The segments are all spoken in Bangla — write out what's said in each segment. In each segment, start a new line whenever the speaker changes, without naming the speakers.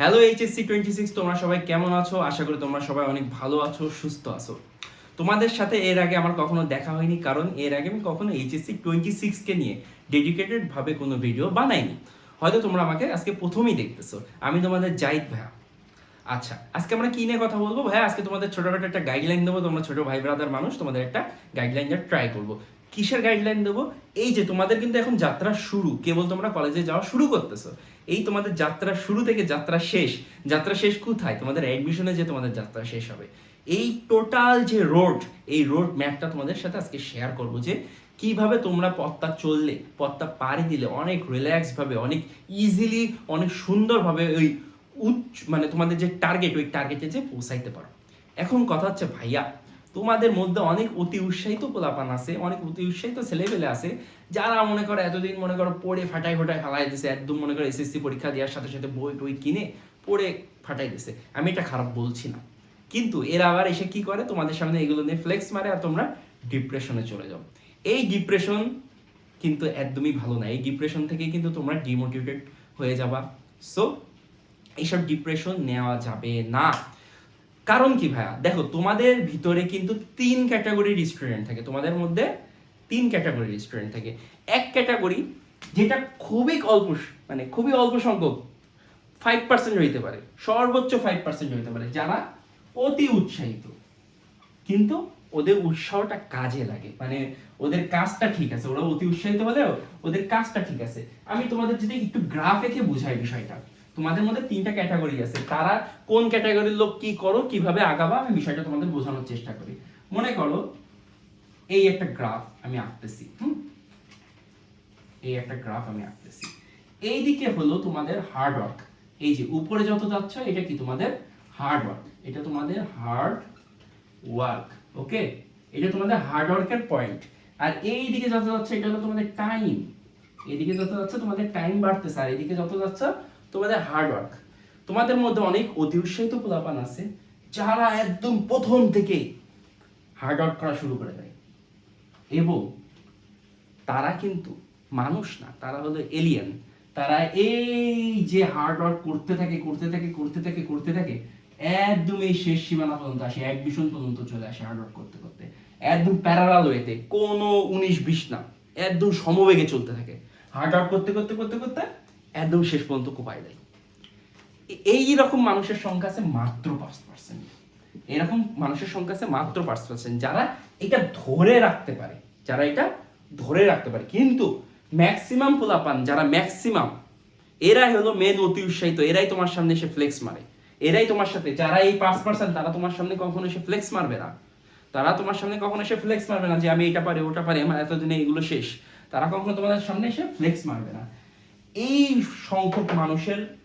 হ্যালো এইচএসসি টোয়েন্টি সিক্স তোমরা সবাই কেমন আছো? আশা করি তোমরা সবাই অনেক ভালো আছো, সুস্থ আছো। তোমাদের সাথে এর আগে আমার কখনো দেখা হয়নি, কারণ এর আগে আমি কখনো এইচএসসি টোয়েন্টি সিক্সকে নিয়ে ডেডিকেটেড ভাবে কোনো ভিডিও বানাইনি। হয়তো তোমরা আমাকে আজকে প্রথমেই দেখতেছো। আমি তোমাদের জাহিদ ভাইয়া। আচ্ছা আজকে আমরা কি নিয়ে কথা বলব? ভাই আজকে তোমাদের ছোটখাটো একটা গাইডলাইন দেবো। তোমরা ছোট ভাই ব্রাদার মানুষ, তোমাদের একটা গাইডলাইন ট্রাই করব। কিসের গাইডলাইন দেবো? এই যে তোমাদের কিন্তু এখন যাত্রা শুরু। কেবল তোমরা কলেজে যাওয়া শুরু করতেছো। এই তোমাদের যাত্রা শুরু থেকে যাত্রা শেষ। যাত্রা শেষ কোথায়? তোমাদের অ্যাডমিশনে যে তোমাদের যাত্রা শেষ হবে। এই টোটাল যে রোড এই রোড ম্যাপটা তোমাদের সাথে আজকে শেয়ার করব যে কীভাবে তোমরা পথটা চললে, পথটা পাড়ি দিলে অনেক রিল্যাক্স ভাবে, অনেক ইজিলি অনেক সুন্দরভাবে ওই উচ্চ মানে তোমাদের যে টার্গেট ওই টার্গেটে যে পৌঁছাইতে পারো। এখন কথা হচ্ছে ভাইয়া তোমাদের মধ্যে অনেক অতি উৎসাহিত পোলাপান আছে, অনেক অতি উৎসাহিত ছেলেপেলে আছে, যারা মনে করো এতদিন মনে করো পড়ে ফাটাই ফাটাই ফালাই দিছে, একদম মনে করো এসএসসি পরীক্ষা দেওয়ার সাথে সাথে বই টই কিনে পড়ে ফাটাই দিছে। আমি এটা খারাপ বলছি না। কিন্তু এরা আবার এসে কি করে? তোমাদের সামনে এগুলো নিয়ে ফ্লেক্স মারে আর তোমরা ডিপ্রেশনে চলে যাও। এই ডিপ্রেশন কিন্তু একদমই ভালো না। এই ডিপ্রেশন থেকে কিন্তু তোমরা ডিমোটিভেটেড হয়ে যাবা। সো এইসব ডিপ্রেশন নেওয়া যাবে না। কারণ কি ভাইয়া? দেখো, তোমাদের ভিতরে কিন্তু তিন ক্যাটাগরির স্টুডেন্ট থাকে। তোমাদের মধ্যে তিন ক্যাটাগরির স্টুডেন্ট থাকে। এক ক্যাটাগরি যেটা খুবই অল্প মানে খুবই অল্প সংখ্যক ফাইভ পার্সেন্ট হইতে পারে। সর্বোচ্চ ফাইভ পার্সেন্ট হইতে পারে। যারা অতি উৎসাহিত। কিন্তু ওদের উৎসাহটা কাজে লাগে। মানে ওদের কাজটা ঠিক আছে। ওরা অতি উৎসাহিত হলেও ওদের কাজটা ঠিক আছে। আমি তোমাদের যদি একটু গ্রাফ এঁকে বুঝাই বিষয়টা। তোমাদের মধ্যে তিনটা ক্যাটাগরি আছে। তারা কোন ক্যাটাগরির লোক কি করো, কীভাবে আগাবা, আমি বিষয়টা তোমাদের বোঝানোর চেষ্টা করি। মনে করো, এই একটা গ্রাফ আমি আঁকতেছি, হুম? এই একটা গ্রাফ আমি আঁকতেছি। এই দিকে হলো তোমাদের হার্ড ওয়ার্ক এই যে উপরে যত যাচ্ছ, এটা কি তোমাদের হার্ড ওয়ার্ক এটা তোমাদের হার্ড ওয়ার্ক ওকে এটা তোমাদের হার্ড ওয়ার্কের পয়েন্ট আর এই দিকে যত যাচ্ছে, এটা হলো তোমাদের টাইম এদিকে যত যাচ্ছে, তোমাদের টাইম বাড়তেছে। আর এদিকে যত যাচ্ছে তোমাদের হার্ড ওয়ার্ক তোমাদের মধ্যে অনেক অতি উৎসাহিত পোলাপান আছে যারা একদম প্রথম থেকে হার্ড ওয়ার্ক করা শুরু করে দেয়। এবং তারা কিন্তু মানুষ না, তারা হলো এলিয়েন তারা এই যে হার্ড ওয়ার্ক করতে থাকে করতে থাকে করতে থাকে করতে থাকে, একদম এই শেষ সীমানা পর্যন্ত আসে, এক ভীষণ পর্যন্ত চলে আসে হার্ড ওয়ার্ক করতে করতে। একদম প্যারালাল ওয়েতে কোনো উনিশ বিশ না, একদম সমবেগে চলতে থাকে। হার্ড ওয়ার্ক করতে করতে করতে করতে একদম শেষ পর্যন্ত কোপায় দেয়। এ- এই রকম মানুষের সংখ্যা আছে মাত্র পাঁচ পার্সেন্ট এরকম মানুষের সংখ্যা আছে মাত্র পাঁচ পার্সেন্ট যারা এটা ধরে রাখতে পারে, যারা এটা ধরে রাখতে পারে। কিন্তু ম্যাক্সিমাম পোলাপান, যারা ম্যাক্সিমাম এরাই হলো মেন অতি উৎসাহিত। এরাই তোমার সামনে এসে ফ্লেক্স মারে। এরাই তোমার সাথে, যারা এই পাঁচ পার্সেন্ট তারা তোমার সামনে কখনো এসে ফ্লেক্স মারবে না। তারা তোমার সামনে কখনো এসে ফ্লেক্স মারবে না যে, আমি এটা পারি, ওটা পারি, আমার এতদিনে এগুলো শেষ। তারা কখনো তোমাদের সামনে এসে ফ্লেক্স মারবে না। এই সংখ্যক মানুষের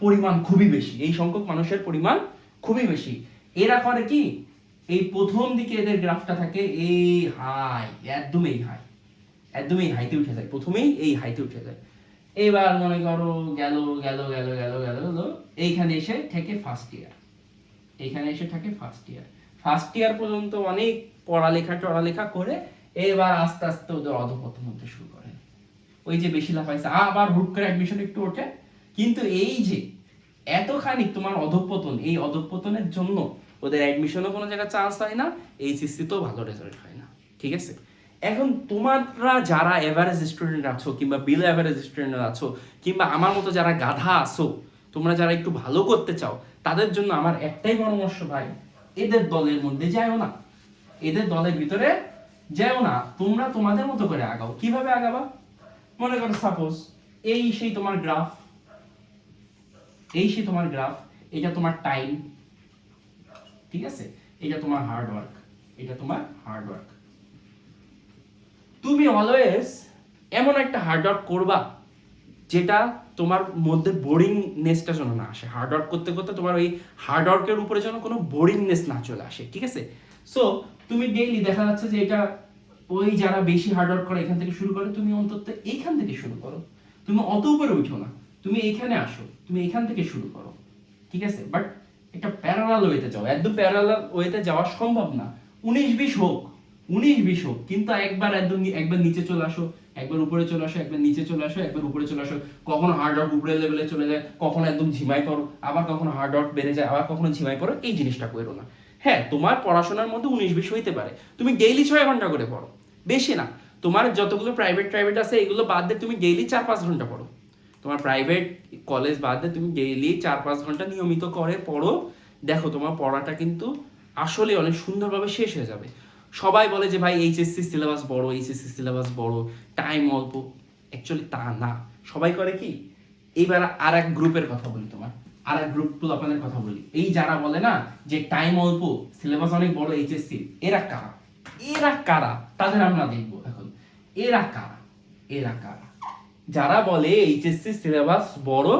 পরিমাণ খুবই বেশি। এই সংখ্যক মানুষের পরিমাণ খুবই বেশি। এরা করে কি? এই প্রথম দিকে এদের গ্রাফটা থাকে এই হাই একদমই হাই একদমই হাইতে উঠে যায়। প্রথমেই এই হাইতে উঠে যায়। এবার মনে করো গেল গেল গেল গেল গেল গেল, এইখানে এসে থেকে ফার্স্ট ইয়ার এইখানে এসে থাকে ফার্স্ট ইয়ার ফার্স্ট ইয়ার পর্যন্ত অনেক পড়ালেখা, টড়ালেখা করে এবার আস্তে আস্তে ওদের অধপতন হতে শুরু করে। ওই যে বেশি লাভ লাফাইছে, আবার হুট করে অ্যাডমিশন একটু ওঠে। কিন্তু এই যে এতখানি তোমার অধপতন, এই অধপতনের জন্য ওদের অ্যাডমিশনও কোনো জায়গায় চান্স হয় না এইচএসসি তো ভালো রেজাল্ট হয় না, ঠিক আছে? এখন তোমরা যারা এভারেজ স্টুডেন্ট আছো কিংবা বিলো এভারেজ স্টুডেন্ট আছো, কিংবা আমার মতো যারা গাধা আছো, তোমরা যারা একটু ভালো করতে চাও, তাদের জন্য আমার একটাই পরামর্শ ভাই, এদের দলের মধ্যে যাও না। এদের দলের ভিতরে যাও না, তোমরা তোমাদের মতো করে আগাও। কীভাবে আগাবা? মনে করো সাপোজ এই সেই তোমার গ্রাফ এই সেই তোমার গ্রাফ এটা তোমার টাইম ঠিক আছে? এটা তোমার হার্ড ওয়ার্ক এটা তোমার হার্ড ওয়ার্ক তুমি অলওয়েজ এমন একটা হার্ড ওয়ার্ক করবা, যেটা তোমার মধ্যে বোরিংনেসটা যেন না আসে। হার্ড ওয়ার্ক করতে করতে তোমার ওই হার্ড ওয়ার্কের উপরে যেন কোনো বোরিংনেস না চলে আসে, ঠিক আছে? সো তুমি ডেইলি দেখা যাচ্ছে যে এটা ওই যারা বেশি হার্ড ওয়ার্ক করে এখান থেকে শুরু করে, তুমি অন্তত এইখান থেকে শুরু করো। তুমি অত উপরে উঠো না। তুমি এখানে আসো। তুমি এখান থেকে শুরু করো। ঠিক আছে? বাট একটা প্যারালাল ওয়েতে যাও। একদম প্যারালাল ওয়েতে যাওয়া সম্ভব না। উনিশ বিশ হোক, উনিশ বিশ হোক, কিন্তু একবার একদম একবার নিচে চলে আসো, একবার উপরে চলে আসো, একবার নিচে চলে আসো, একবার উপরে চলে আসো। কখনো হার্ড ওয়ার্ক উপরে লেভেলে চলে যায়, কখনো একদম ঝিমাই করো, আবার কখনো হার্ড ওয়ার্ক বেড়ে যায়, আবার কখনো ঝিমাই করো, এই জিনিসটা করো না। হ্যাঁ তোমার পড়াশোনার মধ্যে উনিশ বিশ হইতে পারে। তুমি ডেইলি ছয় ঘণ্টা করে পড়ো। বেশি না। তোমার যতগুলো প্রাইভেট প্রাইভেট আছে, এগুলো বাদ দিয়ে তুমি ডেইলি চার পাঁচ ঘণ্টা পড়ো। তোমার প্রাইভেট কলেজ বাদ দিয়ে তুমি ডেইলি চার পাঁচ ঘণ্টা নিয়মিত করে পড়ো। দেখো, তোমার পড়াটা কিন্তু আসলে অনেক সুন্দরভাবে শেষ হয়ে যাবে। সবাই বলে যে, ভাই এইচএসসি সিলেবাস বড় এইচএসসি সিলেবাস বড় টাইম অল্প। অ্যাকচুয়ালি তা না। সবাই করে কি? এইবার আর এক গ্রুপের কথা বলি তোমার। আর এক গ্রুপ আপনাদের কথা বলি। এই যারা বলে না যে টাইম অল্প সিলেবাস অনেক বড় এইচএসসি এরা কারা? এরা কারা? তাদের আমরা দেখব এখন। এরা কারা? এরা কারা? যারা বলে এইচএসসি সিলেবাস বড়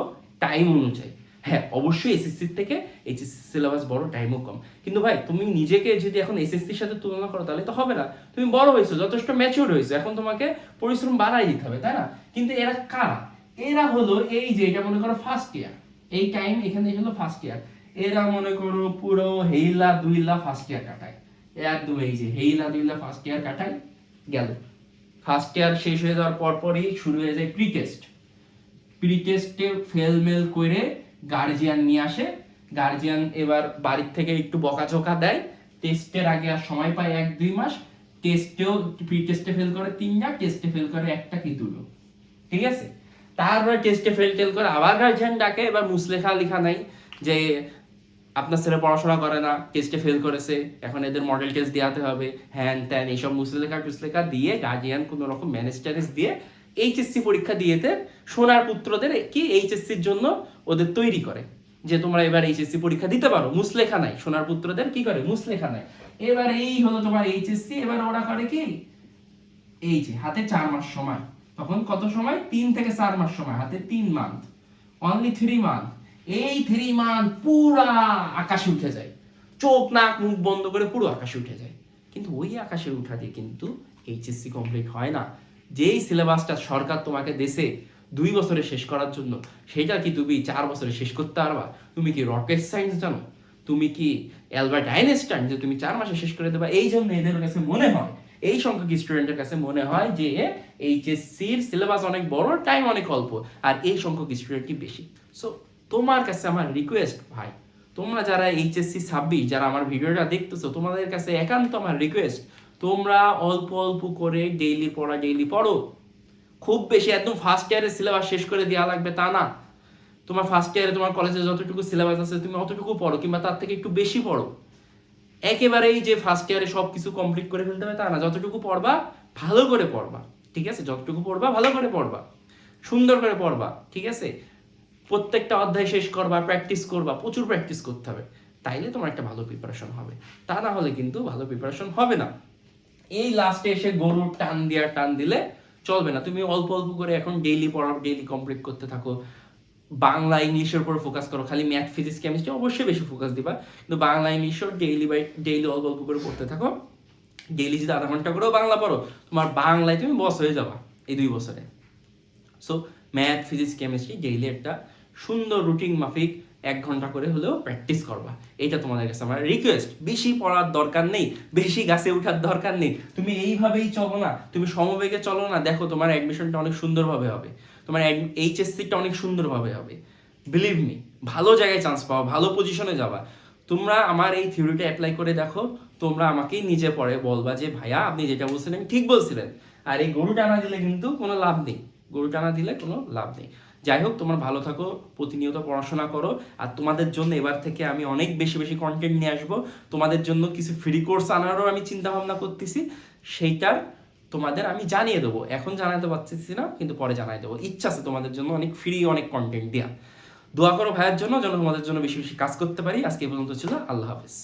টাইম অনুযায়ী। হ্যাঁ অবশ্যই এসএসসি থেকে এইচএসসি সিলেবাস বড় টাইমও কম। কিন্তু ভাই, তুমি নিজেকে যদি এখন এসএসসির সাথে তুলনা করো, তাহলে তো হবে না। তুমি বড় হয়েছো, যথেষ্ট ম্যাচিওর হয়েছো। এখন তোমাকে পরিশ্রম বাড়াই দিতে হবে, তাই না? কিন্তু এরা কারা? এরা হলো এই যে, এটা মনে করো ফার্স্ট ইয়ার এই টাইম এখানে হলো ফার্স্ট ইয়ার এরা মনে করো পুরো হেইলা দুইলা ফার্স্ট ইয়ার কাটায়। একদম এই যে হেইলা দুইলা ফার্স্ট ইয়ার কাটায় গেল। ফার্স্ট ইয়ার শেষ হয়ে যাওয়ার পরপরই শুরু হয়ে যায় প্রি টেস্ট প্রি টেস্টে ফেল মেল করে গার্জিয়ান নিয়ে আসে। গার্জিয়ান এবার বাড়ির থেকে একটু বকাঝোকা দেয়। টেস্টের আগে আর সময় পায় এক, দুই মাস। টেস্টেও প্রি টেস্টে ফেল করে তিনটা টেস্টে ফেল করে একটা কি দুটো ঠিক আছে? তারপরে টেস্টে ফেল টেল করে আবার গার্জিয়ান ডাকে। এবার মুসলেখা লেখা নাই যে আপনার ছেলে পড়াশোনা করে না টেস্টে ফেল করেছে, এখন এদের মডেল টেস্ট দেওয়াতে হবে হ্যান ত্যান এইসব মুসলেখা টুসলেখা দিয়ে গার্জিয়ান কোনো রকম ম্যানেজ ট্যানেজ দিয়ে এইচএসসি পরীক্ষা দিয়েতে সোনার পুত্রদের কি এইচএসসির জন্য ওদের তৈরি করে। যে তোমরা এবার এইচএসসি পরীক্ষা দিতে পারো মুসলেখা নাই, সোনার পুত্রদের কি করে? মুসলেখা নাই। এবার এই হলো তোমার এইচএসসি এবার ওরা করে কি? এই যে, হাতে চার মাস সময়। তখন কত সময়? তিন থেকে চার মাস সময়, হাতে তিন মান্থ অনলি থ্রি মান্থ এই থ্রি মান্থ পুরা আকাশে উঠে যায়। চোখ, নাক, মুখ বন্ধ করে পুরো আকাশে উঠে যায়। কিন্তু ওই আকাশে উঠা দিয়ে কিন্তু এইচএসসি কমপ্লিট হয় না। যেই সিলেবাসটা সরকার তোমাকে দেশে দুই বছরে শেষ করার জন্য, সেটা কি তুমি চার বছরে শেষ করতে পারবা? তুমি কি রকেট সায়েন্স জানো? তুমি কি অ্যালবার্ট আইনস্টাইন যে তুমি চার মাসে শেষ করে দেবা? এই জন্য এদের কাছে মনে হয়, এই সংখ্যক স্টুডেন্টের কাছে মনে হয় যে এইচএসসির সিলেবাস অনেক বড় টাইম অনেক অল্প, আর এই সংখ্যক স্টুডেন্টই বেশি। সো তোমার কাছে আমার রিকোয়েস্ট ভাই। তোমরা যারা এইচএসসি ছাব্বিশ, যারা আমার ভিডিওটা দেখতেছো, তোমাদের কাছে একান্ত আমার রিকোয়েস্ট তোমরা অল্প অল্প করে ডেইলি পড়া ডেইলি পড়ো। খুব বেশি একদম ফার্স্ট ইয়ারের সিলেবাস শেষ করে দেওয়া লাগবে তা না। তোমার ফার্স্ট ইয়ারে তোমার কলেজে যতটুকু সিলেবাস আছে, তুমি অতটুকু পড়ো, কিংবা তার থেকে একটু বেশি পড়ো। একেবারেই যে ফার্স্ট ইয়ারে সব কিছু কমপ্লিট করে ফেলতে হবে তা না, যতটুকু পড়বা, ভালো করে পড়বা। ঠিক আছে? যতটুকু পড়বা, ভালো করে পড়বা। সুন্দর করে পড়বা। ঠিক আছে? প্রত্যেকটা অধ্যায় শেষ করবা প্র্যাকটিস করবা, প্রচুর প্র্যাকটিস করতে হবে। তাইলে তোমার একটা ভালো প্রিপারেশন হবে। তা না হলে কিন্তু ভালো প্রিপারেশন হবে না। এই লাস্টে এসে গরুর টান দেওয়ার টান দিলে চলবে না। তুমি অল্প অল্প করে এখন ডেইলি পড়া ডেইলি কমপ্লিট করতে থাকো। বাংলা, ইংলিশের উপর ফোকাস করো। খালি ম্যাথ ফিজিক্স কেমিস্ট্রি অবশ্যই বেশি ফোকাস দিবা। কিন্তু বাংলা ইংলিশও ডেইলি বাই ডেইলি অল্প অল্প করে পড়তে থাকো। ডেইলি যদি আধা ঘণ্টা করেও বাংলা পড়ো, তোমার বাংলায় তুমি বস হয়ে যাবা এই দুই বছরে। So math physics chemistry daily একটা সুন্দর রুটিন মাফিক এক ঘণ্টা করে হলেও প্র্যাকটিস করবা। এটা তোমাদের কাছে আমার রিকোয়েস্ট বেশি পড়ার দরকার নেই, বেশি গাছে ওঠার দরকার নেই। তুমি এইভাবেই চলো না, তুমি সমবেগে চলো না। দেখো তোমার অ্যাডমিশনটা অনেক সুন্দরভাবে হবে। তোমার এইচএসসিটা অনেক সুন্দরভাবে হবে। বিলিভ মি ভালো জায়গায় চান্স পাওয়া ভালো পজিশনে যাবা। তোমরা আমার এই থিওরিটা অ্যাপ্লাই করে দেখো। তোমরা আমাকেই নিজে পরে বলবা যে, ভাইয়া, আপনি যেটা বলছিলেন ঠিক বলছিলেন। আর এই গরু টানা দিলে কিন্তু কোনো লাভ নেই। গরু টানা দিলে কোনো লাভ নেই। যাই হোক, তোমরা ভালো থাকো, প্রতিনিয়ত পড়াশোনা করো, আর তোমাদের জন্য এবার থেকে আমি অনেক বেশি বেশি কন্টেন্ট নিয়ে আসব। তোমাদের জন্য কিছু ফ্রি কোর্স আনারও আমি চিন্তা ভাবনা করতেছি, সেইটার তোমাদের আমি জানিয়ে দেবো। এখন জানাতে পারতেছি না, কিন্তু পরে জানাই দেবো। ইচ্ছা আছে তোমাদের জন্য অনেক ফ্রি অনেক কন্টেন্ট দেওয়া দোয়া করো ভাইয়ের জন্য, যেন তোমাদের জন্য বেশি বেশি কাজ করতে পারি। আজকে এই পর্যন্ত ছিল, আল্লাহ হাফেজ।